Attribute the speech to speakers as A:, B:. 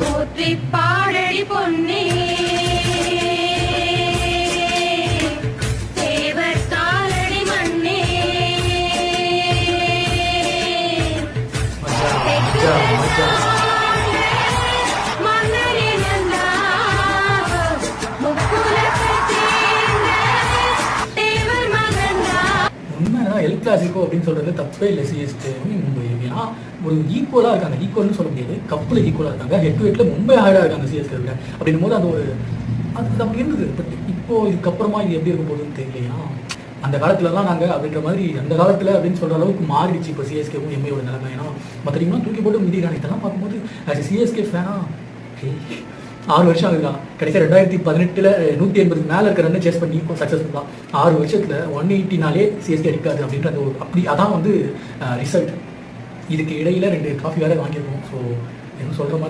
A: போற்றி பாடடி பொன்னே
B: L Clasico அப்படின்னு சொல்றது தப்பே இல்லை சிஎஸ்கே மும்பை ஏன்னா ஒரு ஈக்குவலாக இருக்காங்க. ஈக்குவல்னு சொல்ல முடியாது. கப்பில் ஈக்குவலாக இருக்காங்க. ஹெட் டு ஹெட்ல ரொம்ப ஹேடாக இருக்காங்க சிஎஸ்கே விட. அப்படின்னும் போது அது ஒரு அது அது அப்படி இருந்தது. பட் இப்போ இதுக்கப்புறமா இது எப்படி இருக்க போகுதுன்னு தெரியலையா? அந்த காலத்துலலாம் நாங்கள் அப்படின்ற மாதிரி அந்த காலத்தில் அப்படின்னு சொல்கிற அளவுக்கு மாறிடுச்சு இப்போ சிஎஸ்கேவும் எம்ஐயோட நிலைமை. ஏன்னா பார்த்தீங்கன்னா தூக்கி போட்டு மிதிக்கிறாங்க இதெல்லாம் பார்க்கும்போது அது சிஎஸ்கே ஃபேனா ஆறு வருஷம் ஆகுதுதான் கடைசியாக ரெண்டாயிரத்தி பதினெட்டில் நூற்றி எண்பதுக்கு மேலே இருக்கிற ரெண்டு சேஸ் பண்ணி இப்போ சக்ஸஸ்ஃபுல் தான் ஆறு வருஷத்தில் ஒன் எயிட்டினாலே சிஎஸ்கே அடிக்காது அப்படின்ற அந்த ஒரு அப்படி அதான் வந்து ரிசல்ட் இதுக்கு இடையில ரெண்டு காஃபி வேற வாங்கியிருக்கோம். ஸோ என்ன சொல்கிற மாதிரி